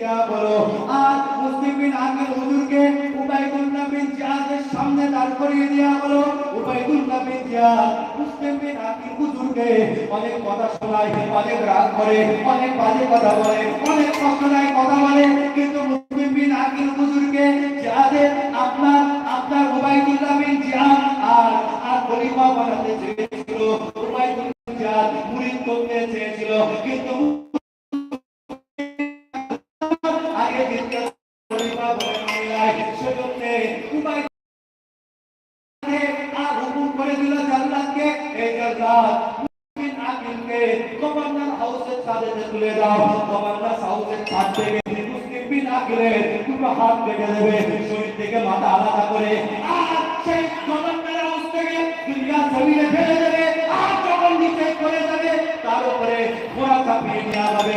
যা বলো। আর মুসলিম bin Aqil হুজুরকে উবাইদুল্লাহ বিন জিয়াদের সামনে দাঁড় করিয়ে দেওয়া হলো Ubaidullah bin Ziyad Muslim bin Aqil হুজুরকে অনেক কথা শোনায়, অনেক রাগ করে, অনেক বাজে কথা বলে, অনেক কষ্টদায়ক কথা বলে। কিন্তু মুসলিম বিন আকিল হুজুরকে আগে দিনকে খলিফা বলে মানলাই সেজন্য উবাই আর হুকুম করে দিল জান্নাতকে এই জান্নাত মুসলিম আকিলকে গভর্নর হাউসের ছাদে তুলে দাও গভর্নর হাউসের ছাদ থেকে মুসলিম বিন আকিলের দুটো হাত কেটে দেবে শরীর থেকে মাথা আলাদা করে আর সেই গভর্নর হাউস থেকে দুনিয়া জমিনে ফেলে দেবে আর যখন নিচে করে যাবে তার উপরে ঘোড়া চাপিয়ে নেওয়া যাবে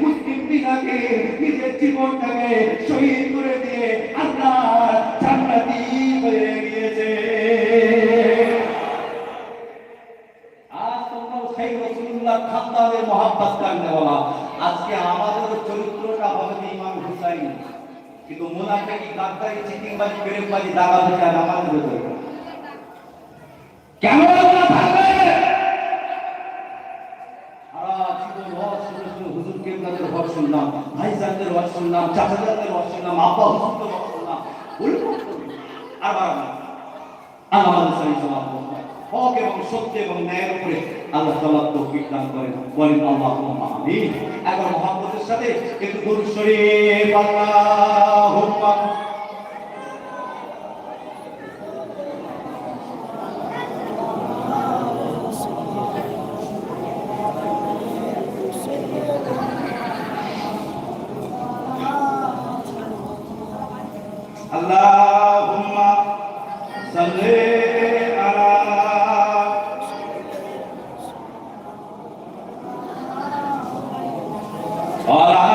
মুসলিম বিনাকে নিজের জীবনটাকে শহীদ করে দিয়ে আল্লাহ জান্নাতি হয়ে গিয়েছে। আমাদের চরিত্রটা হবে কিন্তু কেন? কেবলাদের ওয়াজ শুনলাম শুনলাম শুনলাম, আব্বা শুনলাম আল্লাহ আমাদের হক এবং সত্য এবং ন্যায়ের উপরে আল্লাহ করেন। বলেন সাথে একটু আল্লাহুম্মা আল্লাহুম্মা সাল্লি আলা আলা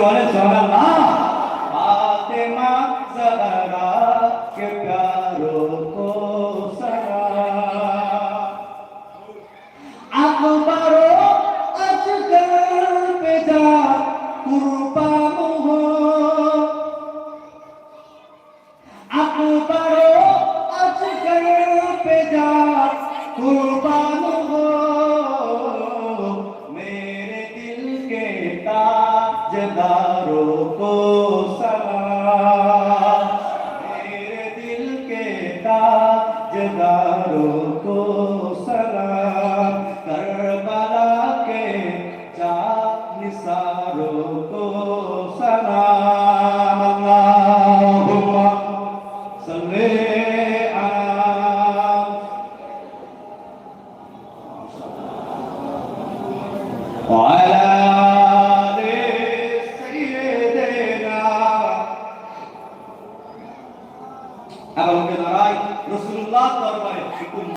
বলে জরা না। ফাতেমা জরা কে প্যারো কো সারা আকবর আজগর বেজা কুরবা کو سلا میرے دل کے کو سلا کربلا کے چار کو سلا اللہ صلی